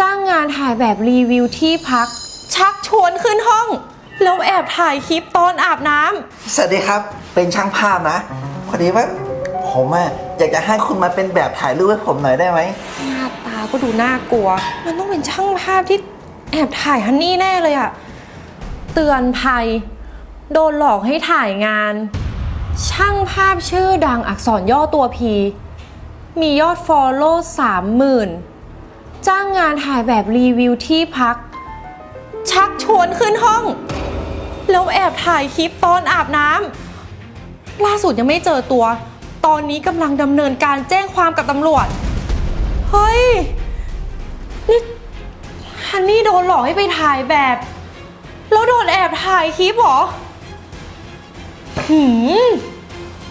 จ้างงานถ่ายแบบรีวิวที่พัก ชักชวนขึ้นห้อง แล้วแอบถ่ายคลิปตอนอาบน้ำสวัสดีครับ เป็นช่างภาพนะพอดีว่าผมอะอยากจะให้คุณมาเป็นแบบถ่ายรูปให้ผมหน่อยได้ไหมหน้าตาก็ดูน่ากลัว มันต้องเป็นช่างภาพที่แอบถ่ายฮันนี่แน่เลยอะเตือนภัย โดนหลอกให้ถ่ายงาน ช่างภาพชื่อดังอักษรย่อตัวพี มียอดฟอลโล่สามหมื่น จ้างงานถ่ายแบบรีวิวที่พัก ชักชวนขึ้นห้อง แล้วแอบถ่ายคลิปตอนอาบน้ำล่าสุดยังไม่เจอตัว ตอนนี้กำลังดำเนินการแจ้งความกับตำรวจ เฮ้ย นี่ฮันนี่โดนหลอกให้ไปถ่ายแบบ แล้วโดนแอบถ่ายคลิปเหรอหืม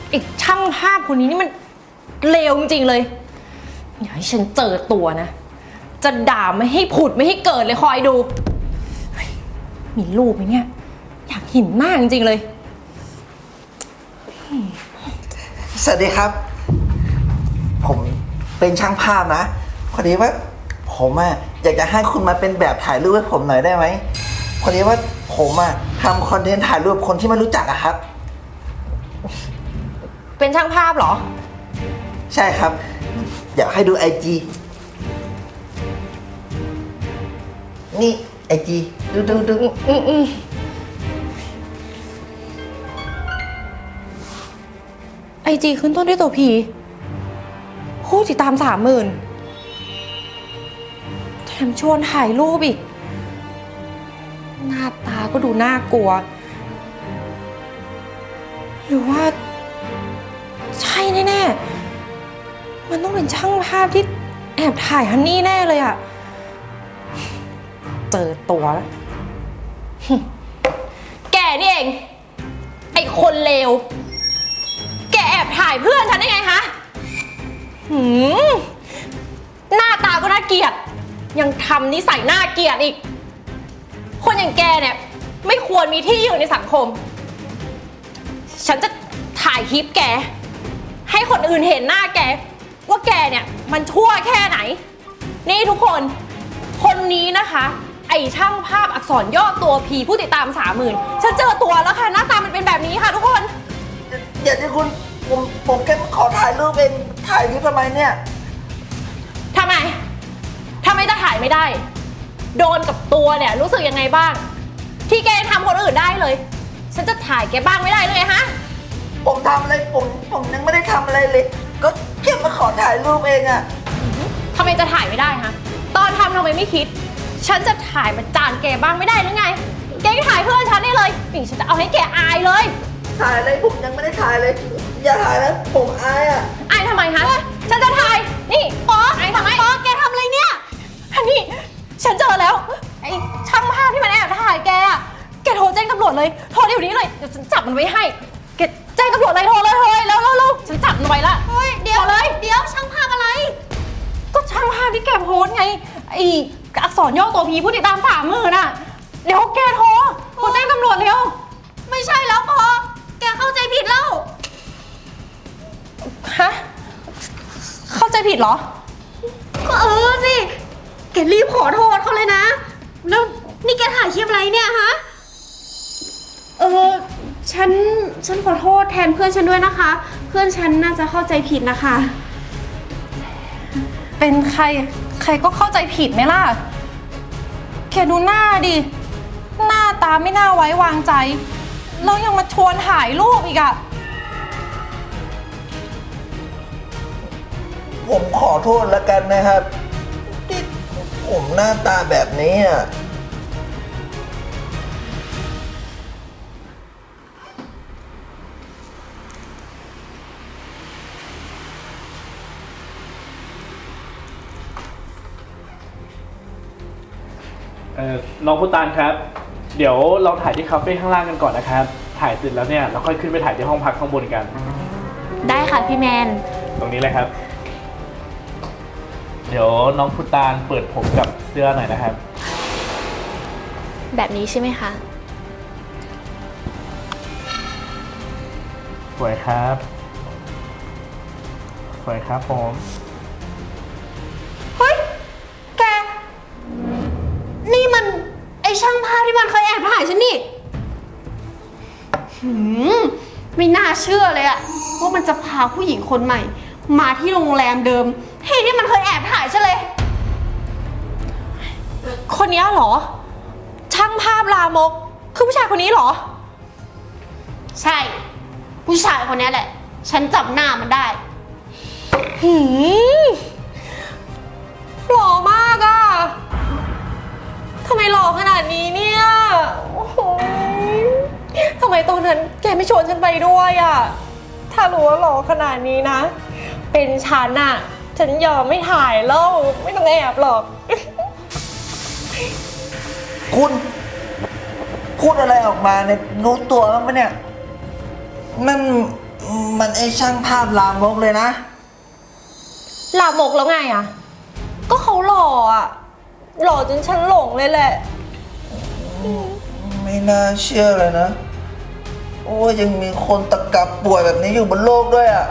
ไอ้ช่างภาพคนนี้นี่มันเลวจริงๆเลย อย่าให้ฉันเจอตัวนะ จะด่าไม่ให้ผุดไม่ให้เกิดเลยคอยดูเฮ้ยมีรูปไหมเนี่ย อยากเห็นหน้าจริงๆเลย สวัสดีครับ ผมเป็นช่างภาพนะพอดีว่าผมอะอยากจะให้คุณมาเป็นแบบถ่ายรูปให้ผมหน่อยได้ไหมพอดีว่าผมอะทำคอนเทนต์ถ่ายรูปคนที่ไม่รู้จักอะครับ เป็นช่างภาพเหรอ ใช่ครับ อยากให้ดูไอจี นี่ไอจีดูดูดูอืมอืมไอจีขึ้นต้นด้วยตัวพีผู้ติดตามสามหมื่นแถมชวนถ่ายรูปอีก หน้าตาก็ดูน่ากลัว หรือว่า ใช่แน่ ๆ มันต้องเป็นช่างภาพที่แอบถ่ายฮันนี่แน่เลยอะ เจอตัวแล้วแกนี่เอง ไอ้คนเลว แกแอบถ่ายเพื่อนฉันได้ไงฮะหืมหน้าตาก็น่าเกลียด ยังทำนิสัยน่าเกลียดอีก คนอย่างแกเนี่ย ไม่ควรมีที่อยู่ในสังคม ฉันจะถ่ายคลิปแก ให้คนอื่นเห็นหน้าแก ว่าแกเนี่ย มันชั่วแค่ไหน นี่ทุกคน คนนี้นะคะ ไอช่างภาพอักษรย่อตัวพีผู้ติดตามสามหมื่นฉันเจอตัวแล้วค่ะ หน้าตามันเป็นแบบนี้ค่ะทุกคนอย่าที่คุณผมผมแค่ขอถ่ายรูปเองถ่ายคลิปทำไมเนี่ยทำไมทำไมจะถ่ายไม่ได้ โดนกับตัวเนี่ย รู้สึกยังไงบ้าง ที่แกทำคนอื่นได้เลย ฉันจะถ่ายแกบ้างไม่ได้เลยไงฮะ ผมทำอะไรผมผมยังไม่ได้ทำอะไรเลย ก็แค่มาขอถ่ายรูปเองอะทำไมจะถ่ายไม่ได้ฮะ ตอนทำทำไมไม่คิด ฉันจะถ่ายมาจานแกบ้างไม่ได้หรือไง แกก็ถ่ายเพื่อนฉันได้เลยนี่ฉันจะเอาให้แกอายเลย ถ่ายอะไรผมยังไม่ได้ถ่ายเลย อย่าถ่ายนะผมอายอะอายทำไมฮะฉันจะถ่าย นี่ป๊ออายทำไมป๊อแกทำอะไรเนี่ยอันนี้ฉันเจอแล้ว ไอ้ช่างภาพที่มันแอบถ่ายแกอะแกโทรแจ้งตำรวจเลย โทรเดี๋ยวนี้เลย เดี๋ยวฉันจับมันไว้ให้ แกแจ้งตำรวจเลยโทรเลยโทรเลยเร็วเร็วเร็วฉันจับมันไว้ละ เฮ้ย เดี๋ยวเลย เดี๋ยวช่างภาพอะไร ก็ช่างภาพที่แกโพสต์ไง ไอ้ อักษรย่อตัวพีผู้ติดตามสามหมื่นอะ เดี๋ยวแกโทรโทรแจ้งตำรวจเร็ว ไม่ใช่แล้วพอ แกเข้าใจผิดแล้วฮะ เข้าใจผิดเหรอ ก็เออสิ แกรีบขอโทษเขาเลยนะ แล้วนี่แกถ่ายคลิปอะไรเนี่ยฮะ เออ ฉัน ฉันขอโทษแทนเพื่อนฉันด้วยนะคะ เพื่อนฉันน่าจะเข้าใจผิดนะคะ เป็นใคร ใครก็เข้าใจผิดไหมล่ะแกดูหน้าดิ หน้าตาไม่น่าไว้วางใจ แล้วยังมาชวนถ่ายรูปอีกอะผมขอโทษแล้วกันนะครับ ที่ผมหน้าตาแบบนี้อะ เอ่อน้องพุตานครับ เดี๋ยวเราถ่ายที่คาเฟ่ข้างล่างกันก่อนนะครับ ถ่ายเสร็จแล้วเนี่ยเราค่อยขึ้นไปถ่ายที่ห้องพักข้างบนกัน ได้ค่ะพี่แมน ตรงนี้เลยครับ เดี๋ยวน้องพุตานเปิดผมกับเสื้อหน่อยนะครับ แบบนี้ใช่ไหมคะ สวยครับ สวยครับผม ไม่น่าเชื่อเลยอะว่ามันจะพาผู้หญิงคนใหม่ มาที่โรงแรมเดิมที่ที่มันเคยแอบถ่ายฉันเลย คนเนี้ยเหรอ ช่างภาพลามก คือผู้ชายคนนี้เหรอ ใช่ ผู้ชายคนนี้แหละ ฉันจับหน้ามันได้ หืม ไมตอนนั้นแกไม่ชวนฉันไปด้วยอะถ้ารู้ว่าหล่อขนาดนี้นะ เป็นฉันอะฉันยอมไม่ถ่ายแล้วไม่ต้องแอบหรอก คุณ พูดอะไรออกมาเนี่ยรู้ตัวบ้างปะเนี่ยนั่นมันไอช่างภาพลามกเลยนะ ลามกแล้วไงอะก็เขาหล่ออะหล่อจนฉันหลงเลยแหละ ไม่น่าเชื่อเลยนะ ว่ายังมีคนตะกับป่วยแบบนี้อยู่บนโลกด้วยอะ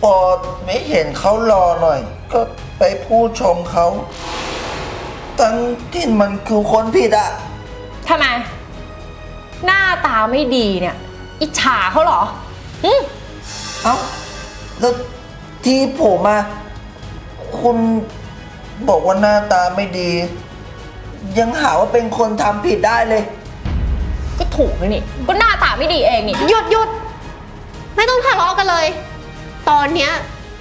พอไม่เห็นเขารอหน่อย ก็ไปพูดชมเขาตั้งที่มันคือคนผิดอะทำไม หน้าตาไม่ดีเนี่ย อิจฉาเขาเหรออืมเอ้าแล้วที่ผมอะคุณบอกว่าหน้าตาไม่ดี ยังหาว่าเป็นคนทำผิดได้เลย ก็ถูกเลยนี่ ก็หน้าตาไม่ดีเองนี่ หยุดหยุดไม่ต้องทะเลาะกันเลย ตอนเนี้ย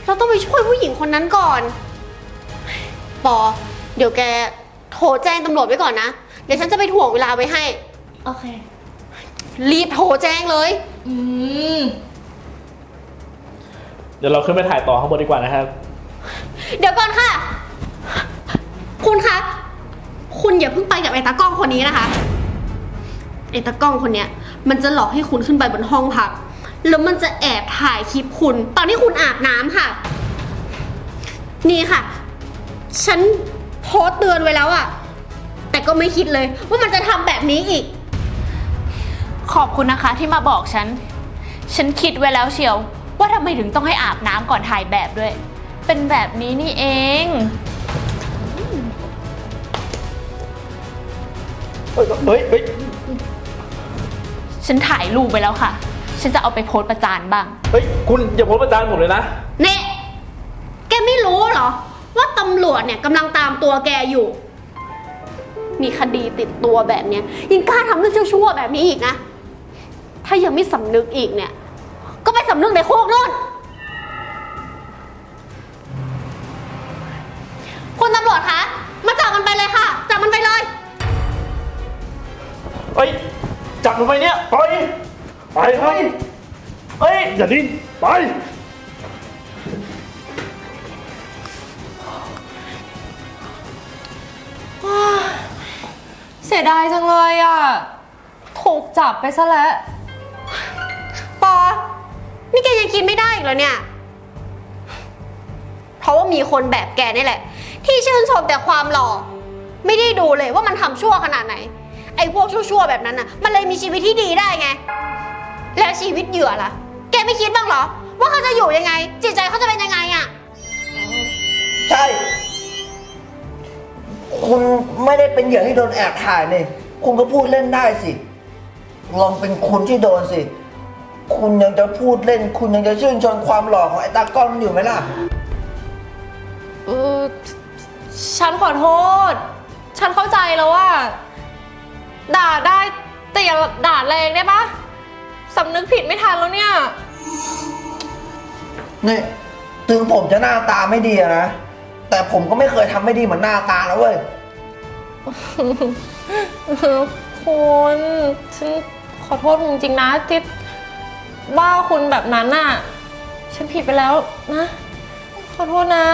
เราต้องไปช่วยผู้หญิงคนนั้นก่อน ปอ เดี๋ยวแกโทรแจ้งตำรวจไว้ก่อนนะ เดี๋ยวฉันจะไปถ่วงเวลาไว้ให้ โอเค รีบโทรแจ้งเลย อืม เดี๋ยวเราขึ้นไปถ่ายต่อข้างบนดีกว่านะครับ เดี๋ยวก่อนค่ะ คุณคะ คุณอย่าเพิ่งไปกับไอ้ตากล้องคนนี้นะคะ ไอ้ตากล้องคนเนี้ยมันจะหลอกให้คุณขึ้นไปบนห้องพัก แล้วมันจะแอบถ่ายคลิปคุณ ตอนที่คุณอาบน้ำค่ะ นี่ค่ะ ฉันโพสต์เตือนไว้แล้วอะแต่ก็ไม่คิดเลย ว่ามันจะทำแบบนี้อีก ขอบคุณนะคะที่มาบอกฉัน ฉันคิดไว้แล้วเชียว ว่าทำไมถึงต้องให้อาบน้ำก่อนถ่ายแบบด้วย เป็นแบบนี้นี่เอง เฮ้ยเฮ้ยเฮ้ย ฉันถ่ายรูปไปแล้วค่ะ ฉันจะเอาไปโพสต์ประจานบ้าง เฮ้ย คุณอย่าโพสต์ประจานผมเลยนะ เน่แกไม่รู้เหรอ ว่าตำรวจเนี่ยกำลังตามตัวแกอยู่ มีคดีติดตัวแบบเนี้ยยังกล้าทำเรื่องชั่วๆแบบนี้อีกนะ ถ้ายังไม่สำนึกอีกเนี่ย ก็ไปสำนึกในคุกนู่นคุณตำรวจคะ มาจับมันไปเลยค่ะ จับมันไปเลย เฮ้ย จับมันไปเนี่ยไปไปเฮ้ยเฮ้ย อย่าดิ้น ไป เสียดายจังเลยอะ ถูกจับไปซะแล้ว ปอ นี่แกยังคิดไม่ได้อีกเหรอเนี่ย เพราะว่ามีคนแบบแกนี่แหละ ที่ชื่นชมแต่ความหล่อ ไม่ได้ดูเลยว่ามันทำชั่วขนาดไหน ไอ้พวกชั่วๆแบบนั้นน่ะ มันเลยมีชีวิตที่ดีได้ไง แล้วชีวิตเหยื่อล่ะ แกไม่คิดบ้างเหรอ ว่าเขาจะอยู่ยังไง จิตใจเขาจะเป็นยังไงอะใช่ คุณไม่ได้เป็นเหยื่อที่โดนแอบถ่ายนี่ คุณก็พูดเล่นได้สิ ลองเป็นคุณที่โดนสิ คุณยังจะพูดเล่น คุณยังจะชื่นชมความหล่อของไอ้ตากล้องอยู่ไหมล่ะ เออ ฉันขอโทษ ฉันเข้าใจแล้วว่า ด่าได้แต่อย่าด่าแรงได้ปะสำนึกผิดไม่ทันแล้วเนี่ย นี่ถึงผมจะหน้าตาไม่ดีอะนะ แต่ผมก็ไม่เคยทำไม่ดีเหมือนหน้าตานะเว้ย คุณฉันขอโทษคุณจริงๆนะที่ว่าคุณแบบนั้นน่ะ ฉันผิดไปแล้วนะ ขอโทษนะ